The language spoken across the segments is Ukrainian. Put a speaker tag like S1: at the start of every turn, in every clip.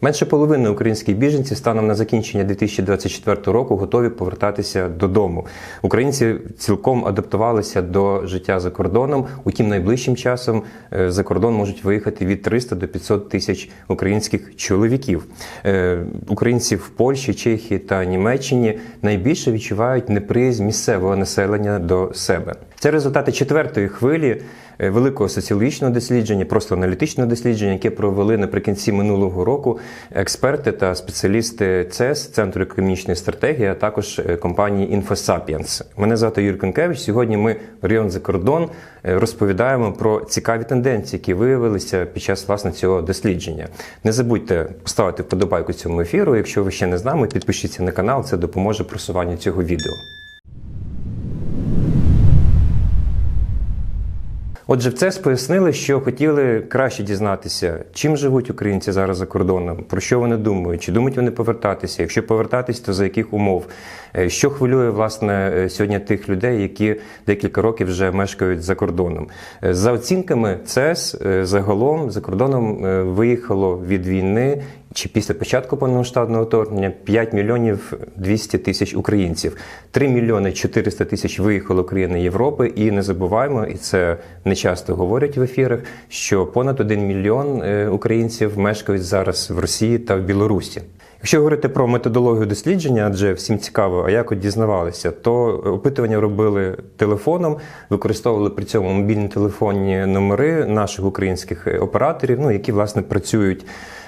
S1: Менше половини українських біженців станом на закінчення 2024 року готові повертатися додому. Українці цілком адаптувалися до життя за кордоном. Утім, найближчим часом е, за кордон можуть виїхати від 300 до 500 тисяч українських чоловіків. Е, Українці в Польщі, Чехії та Німеччині найбільше відчувають неприязнь місцевого населення до себе. Це результати четвертої хвилі великого соціологічного дослідження, просто аналітичного дослідження, яке провели наприкінці минулого року експерти та спеціалісти ЦЕС Центру економічної стратегії, а також е, компанії InfoSapiens. Мене звати Юрій Конкевич. Сьогодні ми район за кордон е, розповідаємо про цікаві тенденції, які виявилися під час власне цього дослідження. Не забудьте поставити вподобайку цьому ефіру. Якщо ви ще не з нами, підпишіться на канал. Це допоможе просуванню цього відео. Отже, в ЦЕС пояснили, що хотіли краще дізнатися, чим живуть українці зараз за кордоном, про що вони думають, чи думають вони повертатися. Якщо повертатись, то за яких умов? Е, Що хвилює власне е, сьогодні тих людей, які декілька років вже мешкають за кордоном? Е, За оцінками ЦЕС загалом за кордоном виїхало від війни. Чи після початку повномасштабного вторгнення 5 мільйонів 200 тисяч українців, 3 мільйони 400 тисяч виїхало України країни Європи, і не забуваємо, і це не часто говорять в ефірах, що понад 1 мільйон е, українців мешкають зараз в Росії та в Білорусі. Якщо говорити про методологію дослідження, адже всім цікаво, а як дізнавалися, то опитування робили телефоном, використовували при цьому мобільні телефонні номери наших українських е, операторів, ну які власне працюють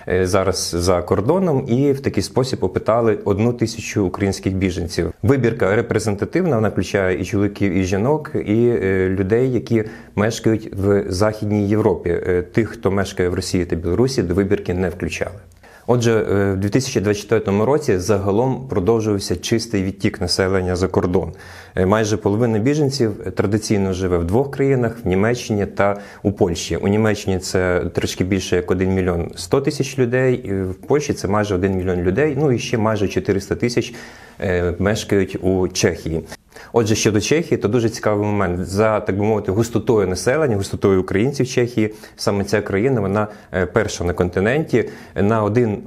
S1: е, зараз за кордоном, і в такий спосіб опитали одну тисячу українських біженців. Вибірка репрезентативна, вона включає і чоловіків, і жінок, і е, людей, які мешкають в Західній Європі. Тих, хто мешкає в Росії та Білорусі, до вибірки не включали. Отже, е, в 2024 році загалом продовжувався чистий відтік населення за кордон. Е, Майже половина біженців традиційно живе в двох країнах в Німеччині та у Польщі. У Німеччині це трішки більше як 1 мільйон 100 тисяч людей, в Польщі це майже 1 мільйон людей. Ну і ще майже 400 тисяч е, мешкають у Чехії. Отже, щодо Чехії, то дуже цікавий момент за так би мовити густотою населення, густотою українців Чехії. Саме ця країна вона е, перша на континенті. На один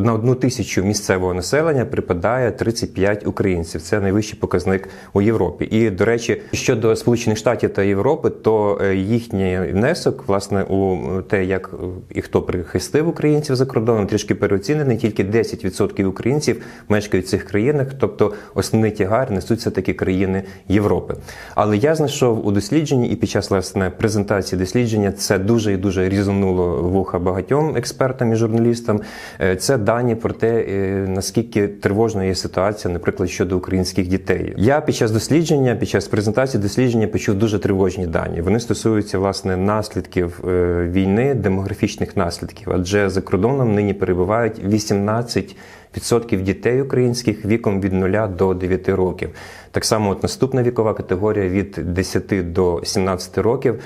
S1: на одну тисячу місцевого населення припадає 35 українців. Це найвищий показник у Європі. І до речі, щодо Сполучених Штатів та Європи, то е, їхній внесок власне у те, як е, і хто прихистив українців за кордоном, трішки переоцінений. Тільки 10% українців мешкають в цих країнах, тобто основний тягар несуть все таки країни Європи. Але я знайшов у дослідженні і під час власне презентації дослідження це дуже і дуже різануло вуха багатьом експертам і журналістам. Е, Це дані про те, е, наскільки тривожною є ситуація, наприклад, щодо українських дітей. Я під час дослідження, під час презентації дослідження почув дуже тривожні дані. Вони стосуються власне наслідків е, війни, демографічних наслідків, адже за кордоном нині перебувають 18 відсотків дітей українських віком від 0 до 9 років. Так само, от наступна вікова категорія від 10 до 17 років.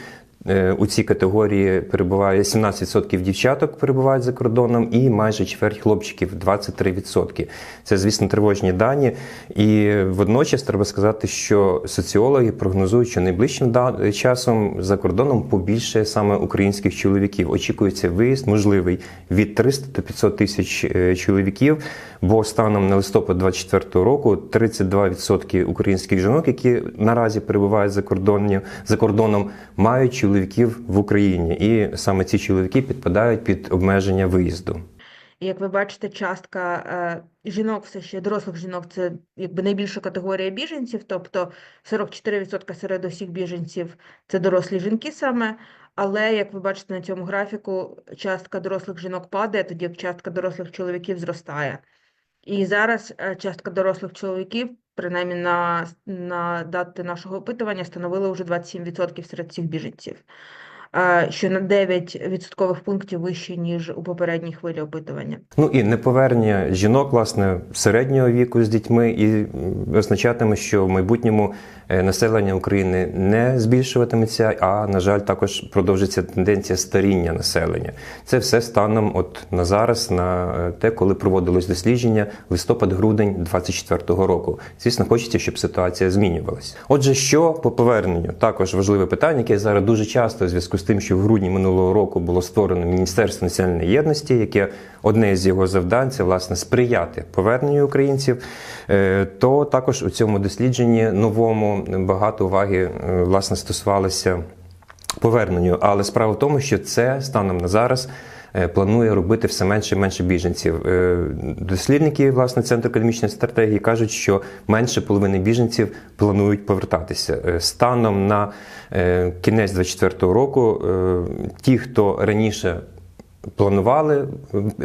S1: Е, У цій категорії перебуває 17% дівчаток перебувають за кордоном, і майже чверть хлопчиків 23%. Це, звісно, тривожні дані. І водночас треба сказати, що соціологи прогнозують, що найближчим часом за кордоном побільше саме українських чоловіків. Очікується виїзд можливий від 300 до 500 тисяч е, чоловіків. Бо станом на листопад 24 року 32% українських жінок, які наразі перебувають за кордоном, за кордоном, мають чоловіків в Україні, і саме ці чоловіки підпадають під обмеження виїзду.
S2: Як ви бачите, частка е, жінок, все ще дорослих жінок, це якби найбільша категорія біженців, тобто 44% серед усіх біженців це дорослі жінки саме. Але як ви бачите на цьому графіку, частка дорослих жінок падає, тоді як частка дорослих чоловіків зростає. І зараз е, частка дорослих чоловіків, принаймні на, на дати нашого опитування, становили вже 27% серед цих біженців, що на 9 відсоткових пунктів вище, ніж у попередній хвилі опитування.
S1: Ну і неповернення жінок, власне, середнього віку з дітьми, і означатиме, що в майбутньому е, населення України не збільшуватиметься, а на жаль, також продовжиться тенденція старіння населення. Це все станом, от на зараз, на е, те, коли проводилось дослідження листопад-грудень 24-го року. Звісно, хочеться, щоб ситуація змінювалася. Отже, що по поверненню? Також важливе питання, яке зараз дуже часто у зв'язку з тим, що в грудні минулого року було створено Міністерство національної єдності, яке одне з його завдань це власне сприяти поверненню українців, е, то також у цьому дослідженні новому багато уваги е, власне стосувалося поверненню. Але справа в тому, що це станом на зараз. Е, Планує робити все менше і менше біженців. Е, Дослідники власне центру економічної стратегії кажуть, що менше половини біженців планують повертатися. Е, Станом на кінець 2024 року ті, хто раніше планували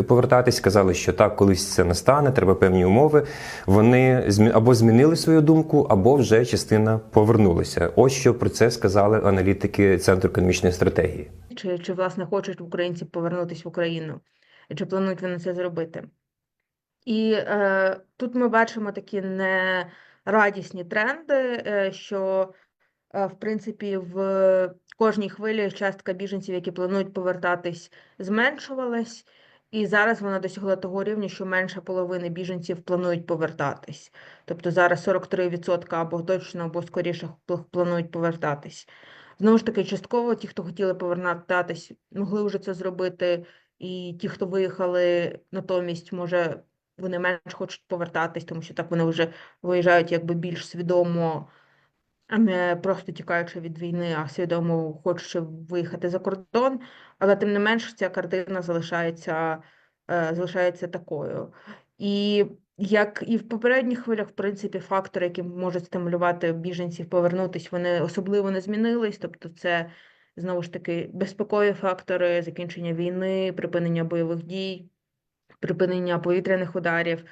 S1: повертатись, казали, що так, колись це настане, треба певні умови. Вони або змінили свою думку, або вже частина повернулася. Ось що про це сказали аналітики центру економічної стратегії.
S2: Чи, чи власне хочуть українці повернутися в Україну, чи планують вони це зробити? І е, тут ми бачимо такі нерадісні тренди, е, що в принципі в кожній хвилі частка біженців, які планують повертатись, зменшувалась, і зараз вона досягла того рівня, що менше половини біженців планують повертатись. Тобто зараз 43% або точно, або скоріше планують повертатись. Знову ж таки, частково ті, хто хотіли повертатись, могли вже це зробити, і ті, хто виїхали, натомість, може, вони менш хочуть повертатись, тому що так вони вже виїжджають якби більш свідомо, не просто тікаючи від війни, а свідомо хочучи виїхати за кордон. Але тим не менш, ця картина залишається, е, залишається такою. І як і в попередніх хвилях, в принципі, фактори, які можуть стимулювати біженців повернутись, вони особливо не змінились. Тобто, це знову ж таки безпекові фактори, закінчення війни, припинення бойових дій, припинення повітряних ударів,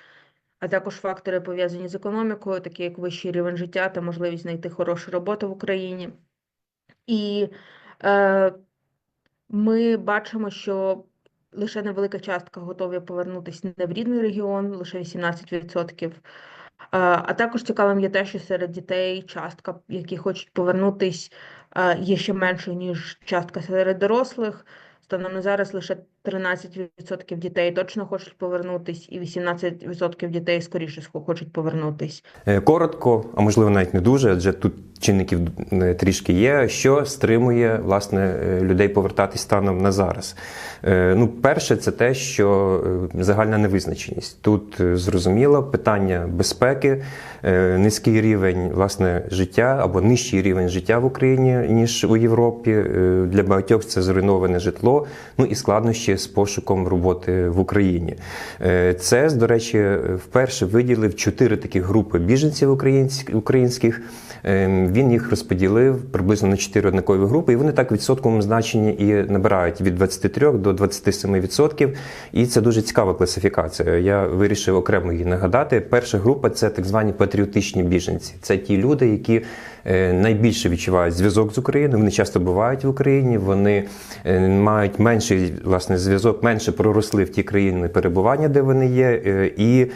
S2: а також фактори пов'язані з економікою, такі як вищий рівень життя та можливість знайти хорошу роботу в Україні. І е, ми бачимо, що лише невелика частка готові повернутися не в рідний регіон, лише 18%. А а також цікавим є те, що серед дітей частка, які хочуть повернутись, а, є ще меншою, ніж частка серед дорослих. Станом на зараз лише 13% дітей точно хочуть повернутись, і 18% дітей скоріше хочуть повернутись.
S1: Е, Коротко, а можливо навіть не дуже, адже тут чинників е, трішки є, що стримує власне е, людей повертатись станом на зараз. Ну, перше, це те, що загальна невизначеність. Тут зрозуміло питання безпеки, низький рівень власне життя або нижчий рівень життя в Україні ніж у Європі. Для багатьох це зруйноване житло. Ну і складнощі з пошуком роботи в Україні. це ЦЕС, до речі, вперше виділив чотири такі групи біженців українськ- українських. Е, Він їх розподілив приблизно на чотири однакові групи, і вони так в відсотковому значенні і набирають від 23 до 27%. І це дуже цікава класифікація. Я вирішив окремо її нагадати. Перша група це так звані патріотичні біженці. Це ті люди, які е, найбільше відчувають зв'язок з Україною. Вони часто бувають в Україні. Вони е, мають менший власне зв'язок, менше проросли в ті країни перебування, де вони є, е, і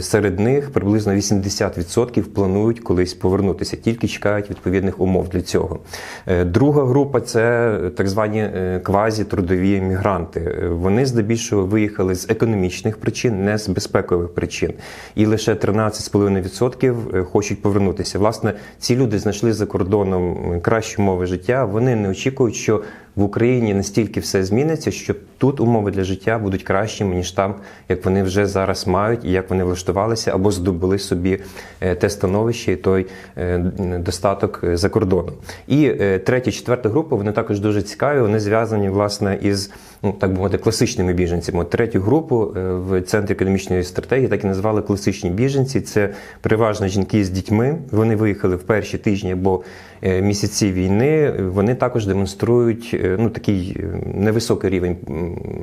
S1: серед них приблизно 80% планують колись повернутися, тільки чекають відповідних умов для цього. Е, Друга група це так звані е, квазі-трудові мігранти. Е, Вони здебільшого виїхали з економічних причин, не з безпекових причин. І лише 13,5% е, хочуть повернутися. Власне, ці люди знайшли за кордоном кращі умови життя. Вони не очікують, що в Україні настільки все зміниться, що тут умови для життя будуть кращими, ніж там, як вони вже зараз мають, і як вони влаштувалися або здобули собі е, те становище і той е, достаток е, за кордоном. І третя, четверта група вони також дуже цікаві. Вони зв'язані власне із ну так би мовити класичними біженцями. Третю групу е, в центрі економічної стратегії так і назвали класичні біженці. Це переважно жінки з дітьми. Вони виїхали в перші тижні або е, місяці війни. Вони також демонструють е, ну такий невисокий рівень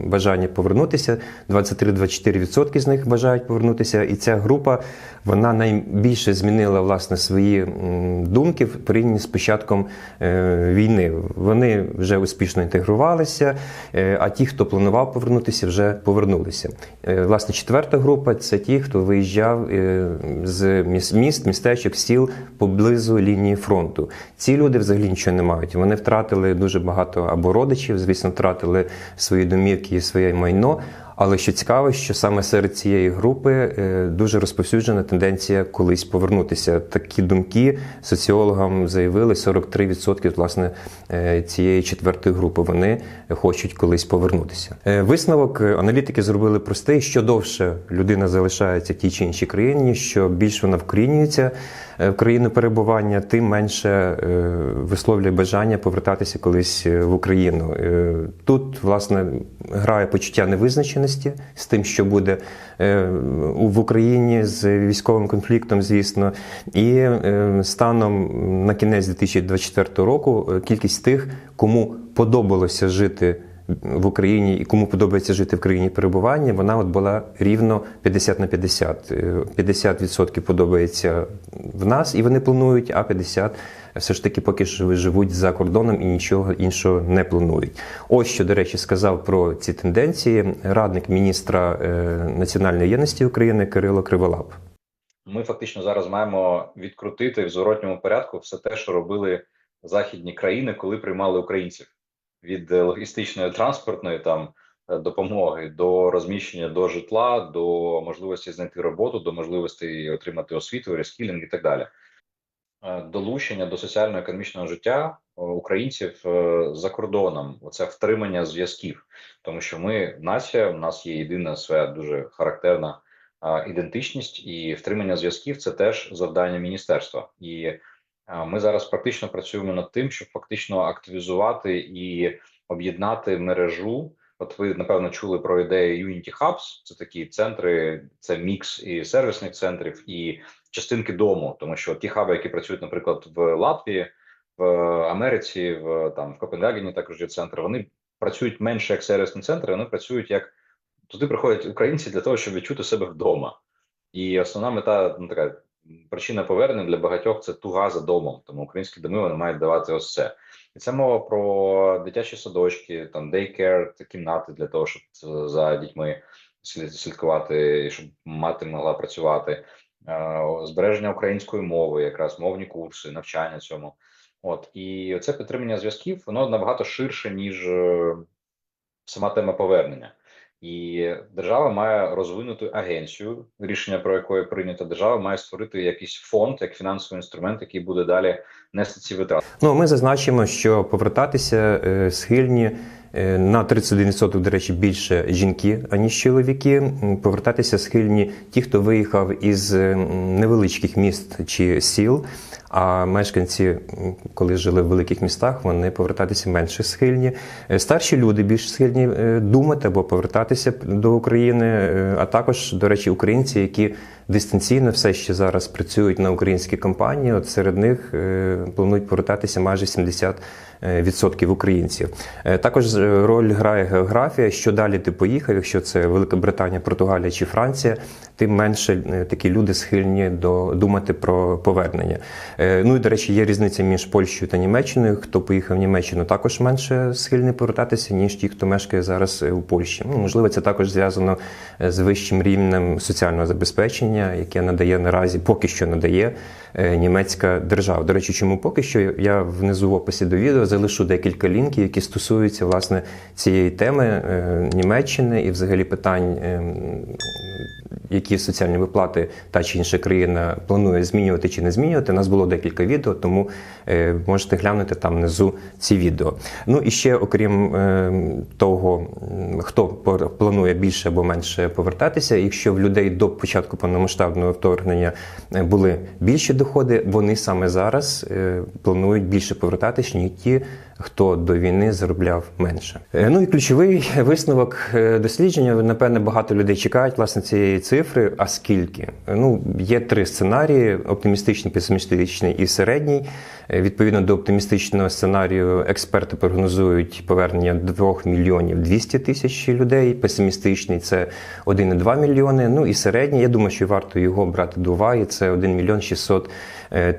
S1: бажання повернутися. 23-24% з них бажають повернутися. І ця група вона найбільше змінила власне свої думки в порівнянні з початком війни. Вони вже успішно інтегрувалися, е, а ті, хто планував повернутися, вже повернулися. Е, Власне, четверта група це ті, хто виїжджав е, з міст, містечок, сіл поблизу лінії фронту. Ці люди взагалі нічого не мають. Вони втратили дуже багато або родичів, звісно, втратили свої домівки і своє майно. Але що цікаво, що саме серед цієї групи е, дуже розповсюджена тенденція колись повернутися. Такі думки соціологам заявили 43% власне е, цієї четвертої групи. Вони хочуть колись повернутися. Е, Висновок аналітики зробили простий: що довше людина залишається в тій чи іншій країні, що більш вона вкорінюється в країну перебування, тим менше висловлює бажання повертатися колись в Україну. Тут власне грає почуття невизначеності з тим, що буде е, в Україні з військовим конфліктом, звісно, і е, станом на кінець 2024 року е, кількість тих, кому подобалося жити в Україні і кому подобається жити в країні перебування, вона от була рівно 50 на 50. Е, 50% подобається в нас, і вони планують, а 50% все ж таки поки що живуть за кордоном і нічого іншого не планують. Ось що, до речі, сказав про ці тенденції радник міністра е, національної єдності України Кирило Криволап.
S3: Ми фактично зараз маємо відкрутити в зворотньому порядку все те, що робили західні країни, коли приймали українців від е, логістичної транспортної там е, допомоги до розміщення до житла, до можливості знайти роботу, до можливості отримати освіту, рескілінг і так далі. Е, Долучення до соціально-економічного життя українців за кордоном, оце втримання зв'язків, тому що ми нація, у нас є єдина своя дуже характерна ідентичність і втримання зв'язків це теж завдання міністерства. І ми зараз практично працюємо над тим, щоб фактично активізувати і об'єднати мережу. От ви напевно чули про ідею Unity Hubs, Це такі центри, це мікс і сервісних центрів, і частинки дому, тому що ті хаби, які працюють, наприклад, в Латвії, в Америці, в там в Копенгагені, також є центри. Вони працюють менше як сервісні центри, вони працюють як туди приходять українці для того, щоб відчути себе вдома. І основна мета, ну така причина повернення для багатьох це туга за домом. Тому українські доми вони мають давати ось це. І це мова про дитячі садочки, там дейкер, кімнати для того, щоб за дітьми слідкувати, і щоб мати могла працювати. Е, Збереження української мови, якраз мовні курси, навчання цьому. От і це підтримання зв'язків, воно набагато ширше, ніж е, сама тема повернення. І держава має розвинути агенцію, рішення про якої прийнято. Держава має створити якийсь фонд, як фінансовий інструмент, який буде далі нести ці витрати.
S1: Ну, ми зазначимо, що повертатися е, схильні на 31%, до речі, більше жінки, аніж чоловіки. Повертатися схильні ті, хто виїхав із е, невеличких міст чи сіл. А мешканці, коли жили в великих містах, вони повертатися менше схильні. Е, Старші люди більш схильні е, думати або повертатися до України, е, а також, до речі, українці, які дистанційно все ще зараз працюють на українські компанії. От серед них е, планують повертатися майже 70% е, українців. Е, Також роль грає географія. Що далі ти поїхав, якщо це Велика Британія, Португалія чи Франція, тим менше такі люди схильні до думати про повернення. Ну і до речі, є різниця між Польщею та Німеччиною. Хто поїхав в Німеччину, також менше схильний повертатися, ніж ті, хто мешкає зараз у Польщі. Ну, можливо, це також зв'язано з вищим рівнем соціального забезпечення, яке надає наразі, поки що надає е, німецька держава. До речі, чому поки що я внизу в описі до відео залишу декілька лінків, які стосуються власне цієї теми е, Німеччини і взагалі питань. Які соціальні виплати та чи інша країна планує змінювати чи не змінювати. У нас було декілька відео, тому е, можете глянути там внизу ці відео. Ну і ще, окрім е, того, хто планує більше або менше повертатися, якщо в людей до початку повномасштабного вторгнення е, були більші доходи, вони саме зараз планують більше повертатись, ніж ті, хто до війни заробляв менше. Е, Ну і ключовий висновок е, дослідження. Напевне, багато людей чекають власне цієї цифри. А скільки? Е, Ну є три сценарії: оптимістичний, песимістичний і середній. Відповідно до оптимістичного сценарію, експерти прогнозують повернення 2 мільйонів 200 тисяч людей. Песимістичний це 1,2 мільйони. Ну і середній. Я думаю, що варто його брати до уваги. Це 1 мільйон 600 е,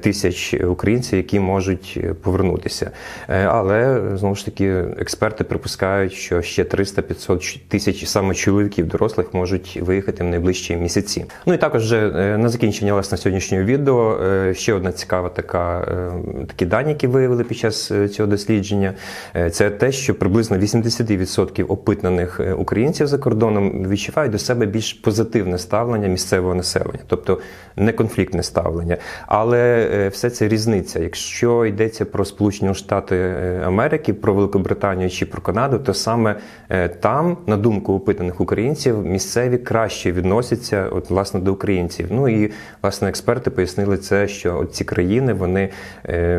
S1: тисяч українців, які можуть е, повернутися. Е, Але знову ж таки експерти припускають, що ще 300-500 тисяч саме чоловіків дорослих можуть виїхати в найближчі місяці. Ну і також вже е, на закінчення власне сьогоднішнього відео е, ще одна цікава така е, такі дані, які виявили під час е, цього дослідження. Е, Це те, що приблизно 80% опитаних е, українців за кордоном відчувають до себе більш позитивне ставлення місцевого населення, тобто не конфліктне ставлення. Але е, все це різниця. Якщо йдеться про Сполучені Штати е, Америки, про Великобританію чи про Канаду, то саме е, там, на думку опитаних українців, місцеві краще відносяться от, власне до українців. Ну і власне експерти пояснили це, що от ці країни вони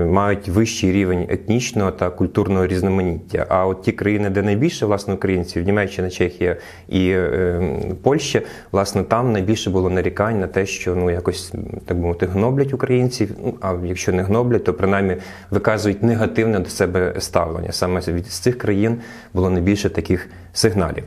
S1: мають вищий рівень етнічного та культурного різноманіття. А от ті країни, де найбільше власне українців, Німеччина, Чехія і Польща, власне, там найбільше було нарікань на те, що ну якось так би мовити гноблять українців. Ну а якщо не гноблять, то принаймні виказують негативне до себе ставлення. Саме від з цих країн було найбільше таких сигналів.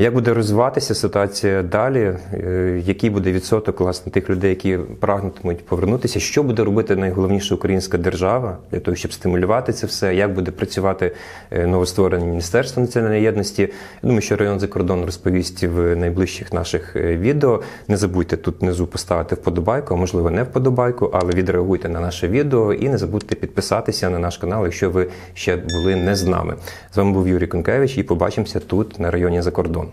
S1: Як буде розвиватися ситуація далі? Е, Який буде відсоток власне тих людей, які прагнутимуть повернутися? Що буде робити найголовніше українська держава для того, щоб стимулювати це все? Як буде працювати е, новостворене міністерство національної єдності? Я думаю, що район за кордон розповість в найближчих наших е, відео. Не забудьте тут внизу поставити вподобайку, а можливо не вподобайку, але відреагуйте на наше відео і не забудьте підписатися на наш канал, якщо ви ще були не з нами. З вами був Юрій Конкевич, і побачимося тут на районі за кордон.